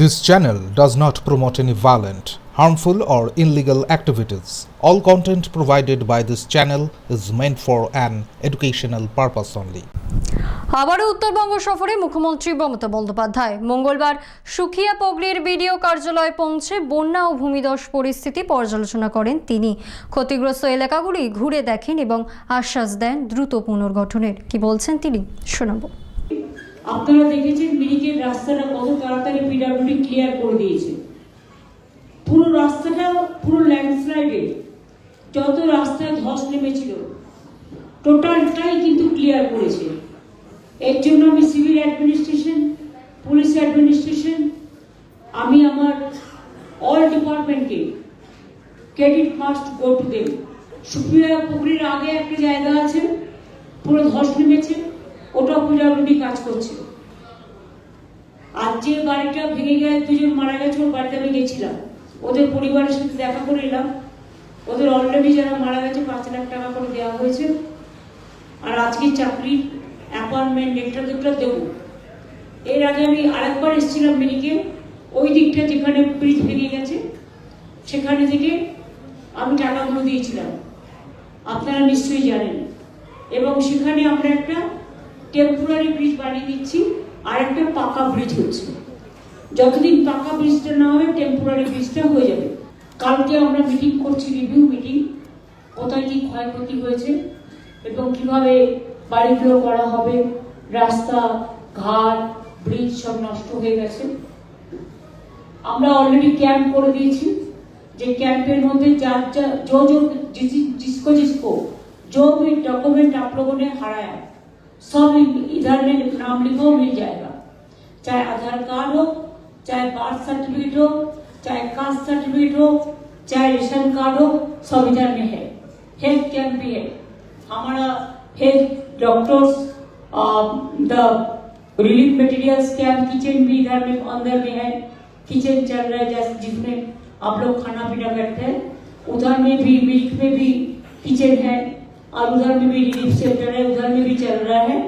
This channel does not promote any violent, harmful, or illegal activities. All content provided by this channel is meant for an educational purpose only. আবারও উত্তরবঙ্গ সফরে মুখ্যমন্ত্রী মমতা বন্দ্যোপাধ্যায় মঙ্গলবার Sukhia পগলির BDO কার্যালয়ে পৌঁছে বন্যা ও ভূমিধস পরিস্থিতি পর্যালোচনা করেন তিনি ক্ষতিগ্রস্ত এলাকাগুলি ঘুরে দেখেন এবং আশ্বাস দেন দ্রুত পুনর্গঠনের কি বলছেন তিনি শোনাবো আপনারা দেখেছেন মিরিকের রাস্তাটা কত তাড়াতাড়ি পিডাব্লিউডি ক্লিয়ার করে দিয়েছে। পুরো রাস্তাটা, পুরো ল্যান্ডস্লাইডে যত রাস্তায় ধস নেমেছিল টোটালটাই কিন্তু ক্লিয়ার করেছে। এর জন্য আমি সিভিল অ্যাডমিনিস্ট্রেশন পুলিশ অ্যাডমিনিস্ট্রেশন আমি আমার অল ডিপার্টমেন্টকে credit must go to them Supriya পুকুরের আগে একটা জায়গা আছে, পুরো ধস নেমেছে। ওটাও পিডাব্লিউডি কাজ করছে আর যে বাড়িটা ভেঙে গেছে, দুজন মারা গেছে, ওর বাড়িতে আমি গেছিলাম। ওদের পরিবারের সাথে দেখা করে এলাম। ওদের অলরেডি যারা মারা গেছে, পাঁচ লাখ টাকা করে দেওয়া হয়েছে। আর আজকে চাকরির অ্যাপয়েন্টমেন্ট লেটার দুটো দেবো। এর আগে আমি আরেকবার এসেছিলাম মেডিকেল। ওই দিকটা যেখানে ব্রিজ ভেঙে গেছে, সেখানে থেকে আমি টাকাগুলো দিয়েছিলাম। আপনারা নিশ্চয়ই জানেন। এবং সেখানে আমরা একটা টেম্পোরারি ব্রিজ বানিয়ে দিচ্ছি আর একটা পাকা ব্রিজ হচ্ছে যতদিন পাকা ব্রিজটা না হবে টেম্পোরারি ব্রিজটা হয়ে যাবে কালকে আমরা মিটিং করছি রিভিউ মিটিং কোথায় কি ক্ষয়ক্ষতি হয়েছে এবং কীভাবে বাড়িগুলো করা হবে রাস্তা ঘাট ব্রিজ সব নষ্ট হয়ে গেছে আমরা অলরেডি ক্যাম্প করে দিয়েছি যে ক্যাম্পের মধ্যে যার যা যো যো জিসকো জিসকো যোগ ডকুমেন্ট डॉक्यूमेंट হারায় सब इधर में नाम लिखो, मिल जाएगा। चाहे आधार कार्ड हो, चाहे बर्थ सर्टिफिकेट हो, चाहे कास्ट सर्टिफिकेट हो, चाहे रेशन कार्ड हो, सब इधर में है। हेल्थ कैंप भी है। हमारा health doctors the relief materials camp kitchen भी इधर में, अंदर में है। किचन चल रहा है, जैसे जिसमें आप लोग खाना पीना करते हैं। उधर में भी, मिल्क में भी किचन है। उधर में भी रिलीफ सेंटर है उधर में भी चल रहा है,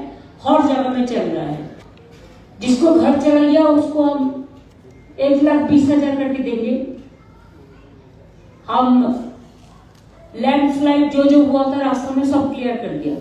हर जगह में चल रहा है। जिसको घर चला गया, उसको हम एक लाख बीस हज़ार करके देंगे। हम लैंडस्लाइड जो जो हुआ था, रास्ता में सब क्लियर कर दिया।